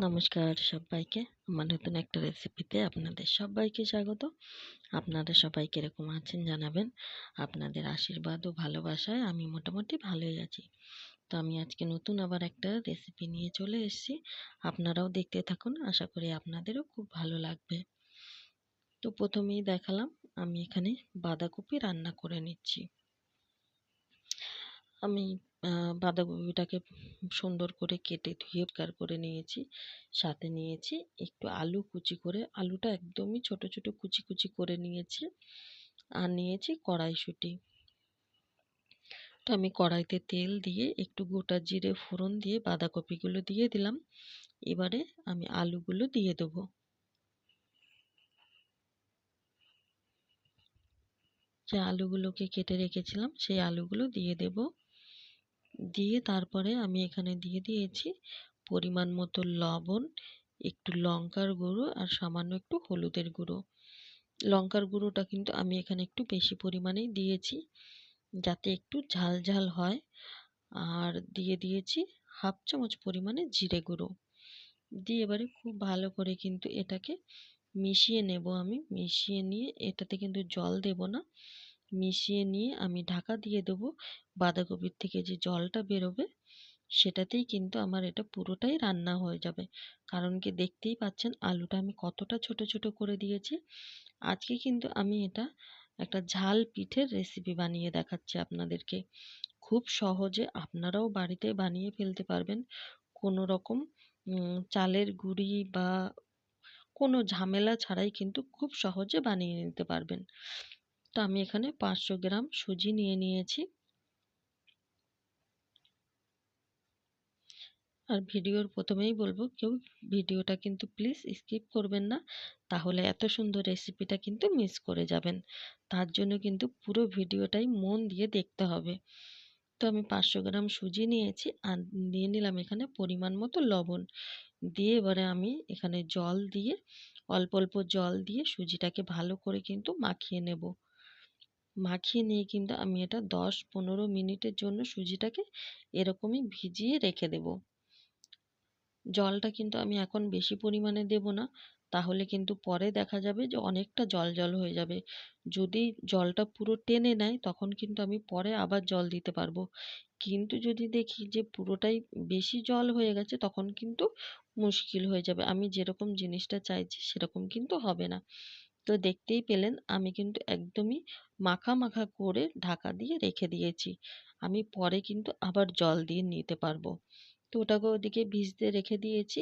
নমস্কার সবাইকে। আমার নতুন একটা রেসিপিতে আপনাদের সবাইকে স্বাগত। আপনারা সবাই কীরকম আছেন জানাবেন। আপনাদের আশীর্বাদ ও ভালোবাসায় আমি মোটামুটি ভালোই আছি। তো আমি আজকে নতুন আবার একটা রেসিপি নিয়ে চলে এসেছি। আপনারাও দেখতে থাকুন, আশা করি আপনাদেরও খুব ভালো লাগবে। তো প্রথমেই দেখালাম, আমি এখানে বাঁধাকপি রান্না করে নিচ্ছি। আমি বাঁধাকপিটাকে সুন্দর করে কেটে ধুয়ে পরিষ্কার করে নিয়েছি, সাথে নিয়েছি একটু আলু কুচি করে, আলুটা একদমই ছোট ছোট কুচি কুচি করে নিয়েছি আর নিয়েছি কড়াইশুঁটি। তো আমি কড়াইতে তেল দিয়ে একটু গোটা জিরে ফোড়ন দিয়ে বাঁধাকপিগুলো দিয়ে দিলাম, এবারে আমি আলুগুলো দিয়ে দেবো। যে আলুগুলোকে কেটে রেখেছিলাম, সেই আলুগুলো দিয়ে দেবো। দিয়ে তারপরে আমি এখানে দিয়ে দিয়েছি পরিমাণ মতো লবণ, একটু লঙ্কার গুঁড়ো আর সামান্য একটু হলুদের গুঁড়ো। লঙ্কার গুঁড়োটা কিন্তু আমি এখানে একটু বেশি পরিমাণেই দিয়েছি যাতে একটু ঝাল ঝাল হয়। আর দিয়ে দিয়েছি হাফ চামচ পরিমাণে জিরে গুঁড়ো। দিয়ে এবারে খুব ভালো করে কিন্তু এটাকে মিশিয়ে নেব আমি। মিশিয়ে নিয়ে এটাতে কিন্তু জল দেব না। মিশিয়ে নিয়ে আমি ঢাকা দিয়ে দেবো। বাঁধাকপির থেকে যে জলটা বেরোবে, সেটাতেই কিন্তু আমার এটা পুরোটাই রান্না হয়ে যাবে। কারণ কি দেখতেই পাচ্ছেন, আলুটা আমি কতটা ছোট ছোট করে দিয়েছি। আজকে কিন্তু আমি এটা একটা ঝাল পিঠের রেসিপি বানিয়ে দেখাচ্ছি আপনাদেরকে। খুব সহজে আপনারাও বাড়িতে বানিয়ে ফেলতে পারবেন। কোনো রকম চালের গুঁড়ি বা কোনো ঝামেলা ছাড়াই কিন্তু খুব সহজে বানিয়ে নিতে পারবেন। তো আমি এখানে পাঁচশো গ্রাম সুজি নিয়ে নিয়েছি। আর ভিডিওর প্রথমেই বলব, কেউ ভিডিওটা কিন্তু প্লিজ স্কিপ করবেন না, তাহলে এত সুন্দর রেসিপিটা কিন্তু মিস করে যাবেন। তার জন্য কিন্তু পুরো ভিডিওটাই মন দিয়ে দেখতে হবে। তো আমি পাঁচশো গ্রাম সুজি নিয়েছি আর নিয়ে নিলাম এখানে পরিমাণ মতো লবণ। দিয়ে এবারে আমি এখানে জল দিয়ে, অল্প অল্প জল দিয়ে সুজিটাকে ভালো করে কিন্তু মাখিয়ে নেব। মাখিয়ে নিয়ে কিন্তু আমি এটা দশ পনেরো মিনিটের জন্য সুজিটাকে এরকমই ভিজিয়ে রেখে দেব। জলটা কিন্তু আমি এখন বেশি পরিমাণে দেব না, তাহলে কিন্তু পরে দেখা যাবে যে অনেকটা জল জল হয়ে যাবে। যদি জলটা পুরো টেনে নেয়, তখন কিন্তু আমি পরে আবার জল দিতে পারব। কিন্তু যদি দেখি যে পুরোটাই বেশি জল হয়ে গেছে, তখন কিন্তু মুশকিল হয়ে যাবে। আমি যেরকম জিনিসটা চাইছি, সেরকম কিন্তু হবে না। তো দেখতেই পেলেন আমি কিন্তু একদমই মাখা মাখা করে ঢাকা দিয়ে রেখে দিয়েছি। আমি পরে কিন্তু আবার জল দিয়ে নিতে পারব। তো ওটাকে ওদিকে ভিজতে রেখে দিয়েছি।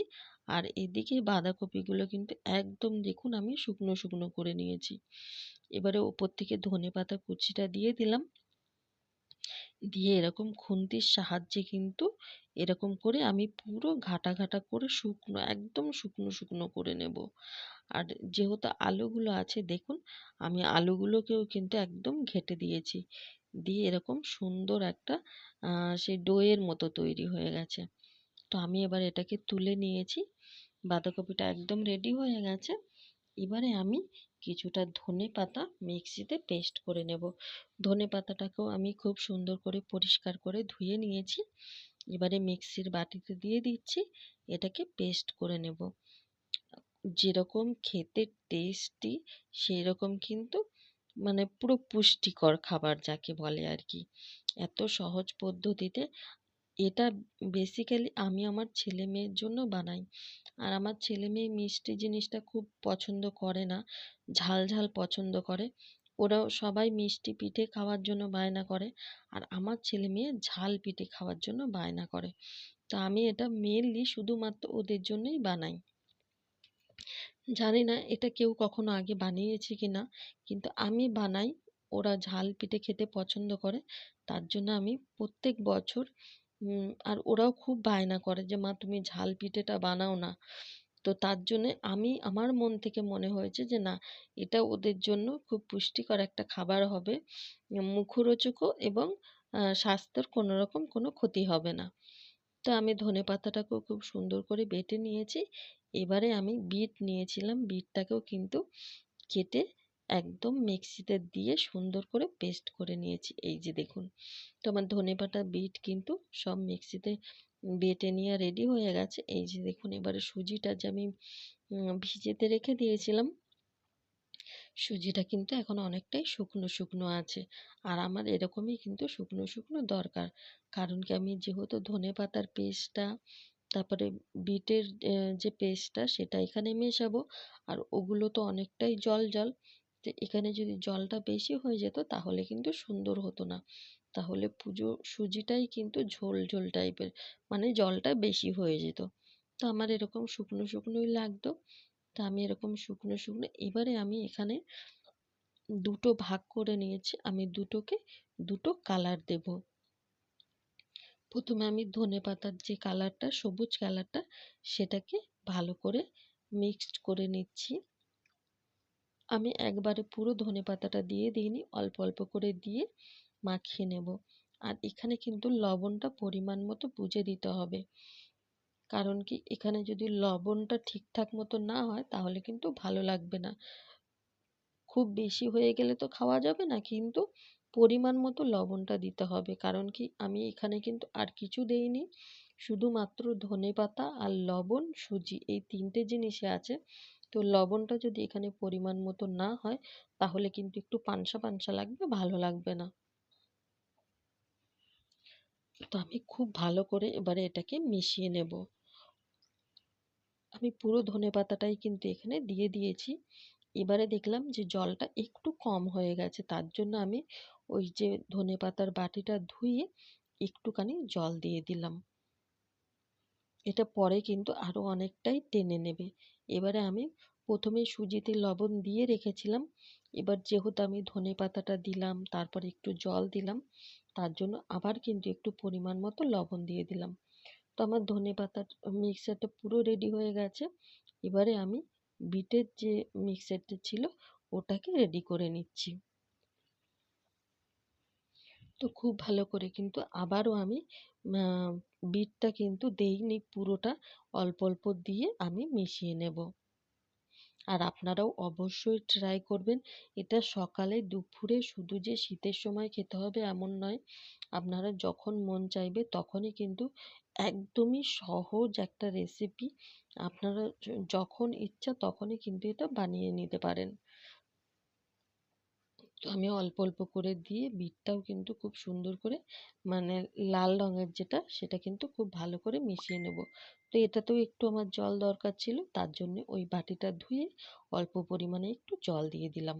আর এদিকে বাঁধাকপিগুলো কিন্তু একদম দেখুন আমি শুকনো শুকনো করে নিয়েছি। এবারে ওপর থেকে ধনে পাতা কুচিটা দিয়ে দিলাম। দিয়ে এরকম খুন্তির সাহায্যে কিন্তু এরকম করে আমি পুরো ঘাটা ঘাটা করে শুকনো, একদম শুকনো শুকনো করে নেব। আর যেহেতু আলুগুলো আছে, দেখুন, আমি আলুগুলোকেও কিন্তু একদম ঘেটে দিয়েছি। দিয়ে এরকম সুন্দর একটা সেই ডোয়ের মতো তৈরি হয়ে গেছে। তো আমি এবার এটাকে তুলে নিয়েছি। বাঁধাকপিটা একদম রেডি হয়ে গেছে। এবারে আমি কিছুটা ধনে পাতা মিক্সিতে পেস্ট করে নেব। ধনে পাতাটাকেও আমি খুব সুন্দর করে পরিষ্কার করে ধুয়ে নিয়েছি। এবারে মিক্সির বাটিতে দিয়ে দিচ্ছি, এটাকে পেস্ট করে নেব। যেরকম খেতে টেস্টি সেই রকম কিন্তু মানে পুরো পুষ্টিকর খাবার যাকে বলে আর কি। এত সহজ পদ্ধতিতে এটা বেসিক্যালি আমি আমার ছেলে মেয়ের জন্য বানাই। আর আমার ছেলে মেয়ে মিষ্টি জিনিসটা খুব পছন্দ করে না, ঝাল ঝাল পছন্দ করে। ওরাও সবাই মিষ্টি পিঠে খাওয়ার জন্য বায়না করে আর আমার ছেলে মেয়ে ঝাল পিঠে খাওয়ার জন্য বায়না করে। তো আমি এটা মেনলি শুধুমাত্র ওদের জন্যই বানাই। জানি না এটা কেউ কখনো আগে বানিয়েছে কি না কিন্তু আমি বানাই। ওরা ঝাল পিঠে খেতে পছন্দ করে। তার জন্য আমি প্রত্যেক বছর আর ওরাও খুব বায়না করে যে, মা, তুমি ঝাল পিঠেটা বানাও না। তো তার জন্যে আমি, আমার মন থেকে মনে হয়েছে যে, না, এটা ওদের জন্য খুব পুষ্টিকর একটা খাবার হবে। মুখরোচকও এবং স্বাস্থ্যের কোনো রকম কোনো ক্ষতি হবে না। তো আমি ধনে পাতাটাকেও খুব সুন্দর করে বেটে নিয়েছি। এবারে আমি বিট নিয়েছিলাম। বিটটাকেও কিন্তু কেটে একদম মিক্সিতে দিয়ে সুন্দর করে পেস্ট করে নিয়েছি। এই যে দেখুন তো আমার ধনে পাতা, বিট কিন্তু সব মিক্সিতে বেটে নেওয়া রেডি হয়ে গেছে। এই যে দেখুন, এবারে সুজিটা যে আমি ভিজেতে রেখে দিয়েছিলাম, সুজিটা কিন্তু এখন অনেকটাই শুকনো শুকনো আছে। আর আমার এরকমই কিন্তু শুকনো শুকনো দরকার। কারণ কি, আমি যেহেতু ধনে পাতার পেস্টটা, তারপরে বিটের যে পেস্টটা, সেটা এখানে মেশাবো। আর ওগুলো তো অনেকটাই জল জল তো এখানে যদি জলটা বেশি হয়ে যেত তাহলে কিন্তু সুন্দর হতো না। তাহলে পুজো সুজিটাই কিন্তু ঝোল ঝোল টাইপের মানে জলটা বেশি হয়ে যেত। তো আমার এরকম শুকনো শুকনোই লাগতো। তা আমি এরকম শুকনো শুকনো, এবারে আমি এখানে দুটো ভাগ করে নিয়েছি। আমি দুটোকে দুটো কালার দেব। প্রথমে আমি ধনে পাতার যে কালারটা সবুজ কালারটা সেটাকে ভালো করে মিক্সড করে নিচ্ছি। আমি একবারে পুরো ধনে পাতাটা দিয়ে দিইনি, অল্প অল্প করে দিয়ে মাখিয়ে নেব। আর এখানে কিন্তু লবণটা পরিমাণ মতো বুঝে দিতে হবে। কারণ কি, এখানে যদি লবণটা ঠিকঠাক মতো না হয়, তাহলে কিন্তু ভালো লাগবে না। খুব বেশি হয়ে গেলে তো খাওয়া যাবে না, কিন্তু পরিমাণ মতো লবণটা দিতে হবে। কারণ কি, আমি এখানে কিন্তু আর কিছু দেইনি। শুধুমাত্র ধনে পাতা আর লবণ, সুজি, এই তিনটে জিনিসে আছে। তো লবণটা যদি এখানে পরিমাণ মতো না হয়, তাহলে কিন্তু একটু পানসা পানসা লাগবে, ভালো লাগবে না। তো আমি খুব ভালো করে এবারে এটাকে মিশিয়ে নেব। আমি পুরো ধনে পাতাটাই কিন্তু এখানে দিয়ে দিয়েছি। এবারে দেখলাম যে জলটা একটু কম হয়ে গেছে, তার জন্য আমি ওই যে ধনে পাতার বাটিটা ধুয়ে একটুখানি জল দিয়ে দিলাম। এটা পরে কিন্তু আরও অনেকটাই টেনে নেবে। এবারে আমি প্রথমে সুজিতে লবণ দিয়ে রেখেছিলাম। এবার যেহেতু আমি ধনে পাতাটা দিলাম, তারপর একটু জল দিলাম, তার জন্য আবার কিন্তু একটু পরিমাণ মতো লবণ দিয়ে দিলাম। তো আমার ধনে পাতার মিক্সারটা পুরো রেডি হয়ে গেছে। এবারে আমি বিটের যে মিক্সারটা ছিল, ওটাকে রেডি করে নিচ্ছি। তো খুব ভালো করে কিন্তু আবারও আমি বিটটা কিন্তু দেইনি পুরোটা। অল্প অল্প দিয়ে আমি মিশিয়ে নেব। আর আপনারাও অবশ্যই ট্রাই করবেন। এটা সকালে, দুপুরে শুধু যে শীতের সময় খেতে হবে এমন নয়। আপনারা যখন মন চাইবে তখনই কিন্তু একদমই সহজ একটা রেসিপি আপনারা যখন ইচ্ছা তখনই কিন্তু এটা বানিয়ে নিতে পারেন। তো আমি অল্প অল্প করে দিয়ে বিটটাও কিন্তু খুব সুন্দর করে মানে লাল রঙের যেটা, সেটা কিন্তু খুব ভালো করে মিশিয়ে নেব। তো এটাতেও একটু আমার জল দরকার ছিল, তার জন্য ওই বাটিটা ধুয়ে অল্প পরিমাণে একটু জল দিয়ে দিলাম।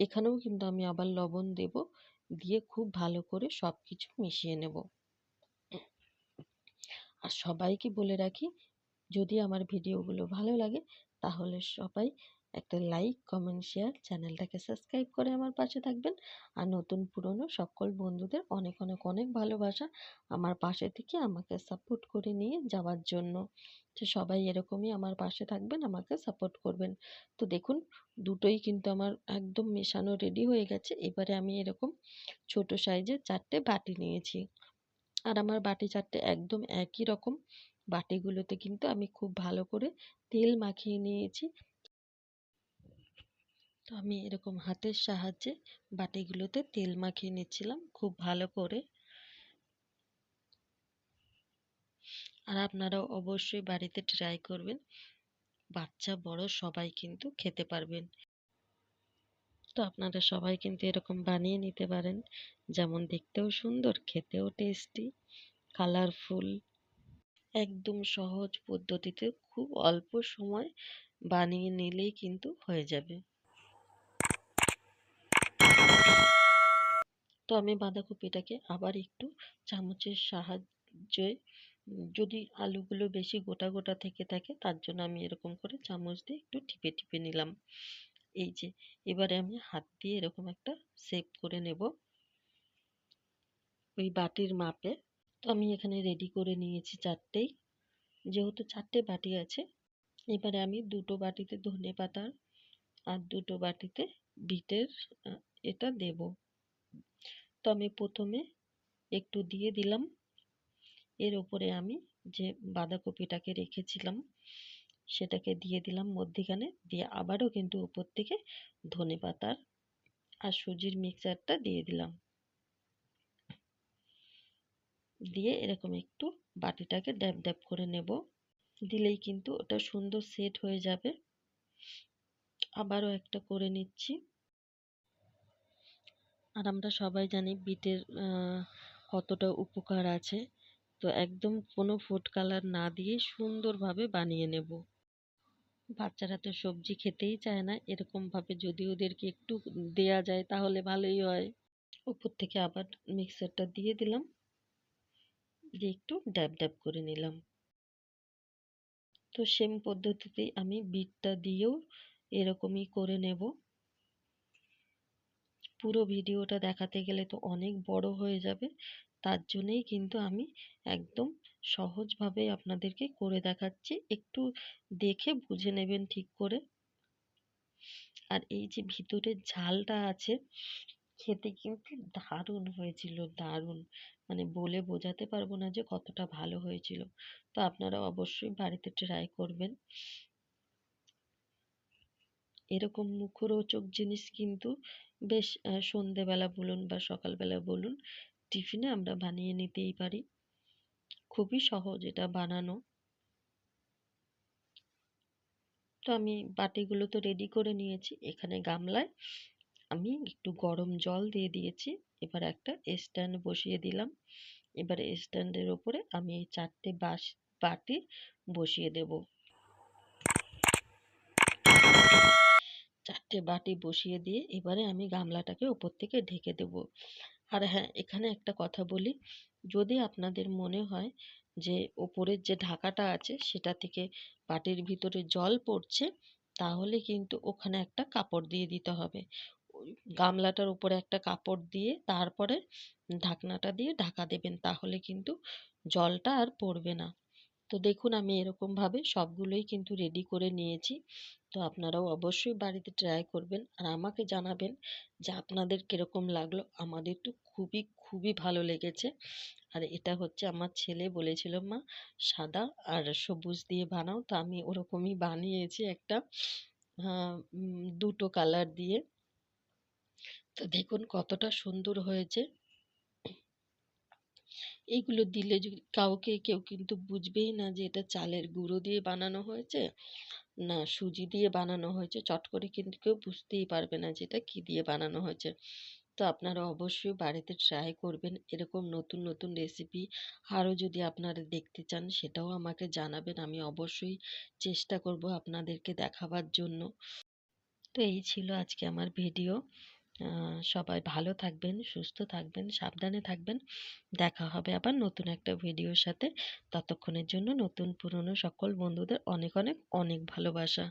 এখানেও কিন্তু আমি আবার লবণ দেব, দিয়ে খুব ভালো করে সব কিছু মিশিয়ে নেব। আর সবাইকে বলে রাখি, যদি আমার ভিডিওগুলো ভালো লাগে, তাহলে সবাই একটা লাইক কমেন্ট শেয়ার চ্যানেলটাকে সাবস্ক্রাইব করে আমার পাশে থাকবেন। আর নতুন পুরনো সকল বন্ধুদের অনেক অনেক অনেক ভালোবাসা আমার পাশে থেকে আমাকে সাপোর্ট করে নিয়ে যাওয়ার জন্য। তো সবাই এরকমই আমার পাশে থাকবেন, আমাকে সাপোর্ট করবেন। তো দেখুন, দুটোই কিন্তু আমার একদম মেশানো রেডি হয়ে গেছে। এবারে আমি এরকম ছোট সাইজের চারটে বাটি নিয়েছি। আর আমার বাটি চারটে একদম একই রকম। বাটিগুলোতে কিন্তু আমি খুব ভালো করে তেল মাখিয়ে নিয়েছি। তো আমি এরকম হাতের সাহায্যে বাটিগুলোতে তেল মাখিয়ে নিচ্ছিলাম, খুব ভালো করে। আর আপনারাও অবশ্যই বাড়িতে ট্রাই করবেন। বাচ্চা, বড় সবাই কিন্তু খেতে পারবেন। তো আপনারা সবাই কিন্তু এরকম বানিয়ে নিতে পারেন। যেমন দেখতেও সুন্দর, খেতেও টেস্টি কালারফুল একদম সহজ পদ্ধতিতে খুব অল্প সময় বানিয়ে নিলেই কিন্তু হয়ে যাবে। তো আমি বাঁধাকপিটাকে আবার একটু চামচের সাহায্যে যদি আলুগুলো বেশি গোটা গোটা থেকে থাকে, তার জন্য আমি এরকম করে চামচ দিয়ে একটু টিপে টিপে নিলাম। এই যে, এবারে আমি হাত দিয়ে এরকম একটা শেপ করে নেব। ওই বাটির মাপে। তো আমি এখানে রেডি করে নিয়েছি চারটেই। যেহেতু চারটে বাটি আছে, এবারে আমি দুটো বাটিতে ধনে পাতার আর দুটো বাটিতে বিটের এটা দেব। তো আমি প্রথমে একটু দিয়ে দিলাম। এর উপরে আমি যে বাঁধাকপিটাকে রেখেছিলাম, সেটাকে দিয়ে দিলাম মধ্যিখানে। দিয়ে আবারও কিন্তু উপর থেকে ধনে পাতার আর সুজির মিক্সারটা দিয়ে দিলাম। দিয়ে এরকম একটু বাটিটাকে ড্যাব ড্যাব করে নেব। দিলেই কিন্তু ওটা সুন্দর সেট হয়ে যাবে। আবারও একটা করে নিচ্ছি। আর আমরা সবাই জানি বিটের কতটা উপকার আছে। তো একদম কোনো ফুড কালার না দিয়ে সুন্দরভাবে বানিয়ে নেব। বাচ্চারা তো সবজি খেতেই চায় না, এরকমভাবে যদি ওদেরকে একটু দেয়া যায় তাহলে ভালোই হয়। উপর থেকে আবার মিক্সারটা দিয়ে দিলাম। দিয়ে একটু ড্যাব ড্যাব করে নিলাম। তো সেম পদ্ধতিতেই আমি বিটটা দিয়েও এরকমই করে নেব। পুরো ভিডিওটা দেখাতে গেলে তো অনেক বড় হয়ে যাবে। তার জন্যেই কিন্তু আমি একদম সহজভাবে আপনাদেরকে করে দেখাচ্ছি। একটু দেখে বুঝে নেবেন ঠিক করে। আর এই যে ভিতরের ঝালটা আছে, খেতে কিন্তু দারুণ হয়েছিল, দারুণ। মানে বলে বোঝাতে পারব না যে কতটা ভালো হয়েছিল। তো আপনারা অবশ্যই বাড়িতে ট্রাই করবেন। এরকম মুখরোচক জিনিস কিন্তু বেশ সন্ধেবেলা বলুন বা সকালবেলা বলুন, টিফিনে আমরা বানিয়ে নিতেই পারি। খুবই সহজ এটা বানানো। তো আমি বাটিগুলো তো রেডি করে নিয়েছি, এখানে গামলায় আমি একটু গরম জল দিয়ে দিয়েছি, এবার একটা স্ট্যান্ড বসিয়ে দিলাম। এবার স্ট্যান্ডের ওপরে আমি এই চারটে বাস, বাটি বসিয়ে দেব। চারটে বাটি বসিয়ে দিয়ে এবারে আমি গামলাটাকে ওপর থেকে ঢেকে দেব। আর হ্যাঁ এখানে একটা কথা বলি। যদি আপনাদের মনে হয় যে ওপরের যে ঢাকাটা আছে সেটা থেকে বাটির ভিতরে জল পড়ছে, তাহলে কিন্তু ওখানে একটা কাপড় দিয়ে দিতে হবে। গামলাটার উপরে একটা কাপড় দিয়ে তারপরে ঢাকনাটা দিয়ে ঢাকা দেবেন, তাহলে কিন্তু জলটা আর পড়বে না। তো দেখুন, আমি এরকমভাবে সবগুলোই কিন্তু রেডি করে নিয়েছি। তো আপনারাও অবশ্যই বাড়িতে ট্রাই করবেন আর আমাকে জানাবেন যে আপনাদের কীরকম লাগল। আমাদের তো খুবই খুবই ভালো লেগেছে। আর এটা হচ্ছে আমার ছেলে বলেছিল, মা, সাদা আর সবুজ দিয়ে বানাও। তো আমি ওরকমই বানিয়েছি একটা দুটো কালার দিয়ে। তো দেখুন কতটা সুন্দর হয়েছে। এইগুলো দিলে কাউকে কেউ কিন্তু বুঝবেই না যে এটা চালের গুঁড়ো দিয়ে বানানো হয়েছে, না সুজি দিয়ে বানানো হয়েছে, চট করে কিন্তু কেউ বুঝতেই পারবে না যে এটা কী দিয়ে বানানো হয়েছে। তো আপনারা অবশ্যই বাড়িতে ট্রাই করবেন, এরকম নতুন নতুন রেসিপি আরও যদি আপনারা দেখতে চান, সেটাও আমাকে জানাবেন, আমি অবশ্যই চেষ্টা করব আপনাদেরকে দেখাবার জন্য। তো এই ছিল আজকে আমার ভিডিও সবাই ভালো থাকবেন, সুস্থ থাকবেন, সাবধানে থাকবেন। দেখা হবে আবার নতুন একটা ভিডিওর সাথে। ততক্ষণের জন্য নতুন পুরনো সকল বন্ধুদের অনেক অনেক অনেক ভালোবাসা।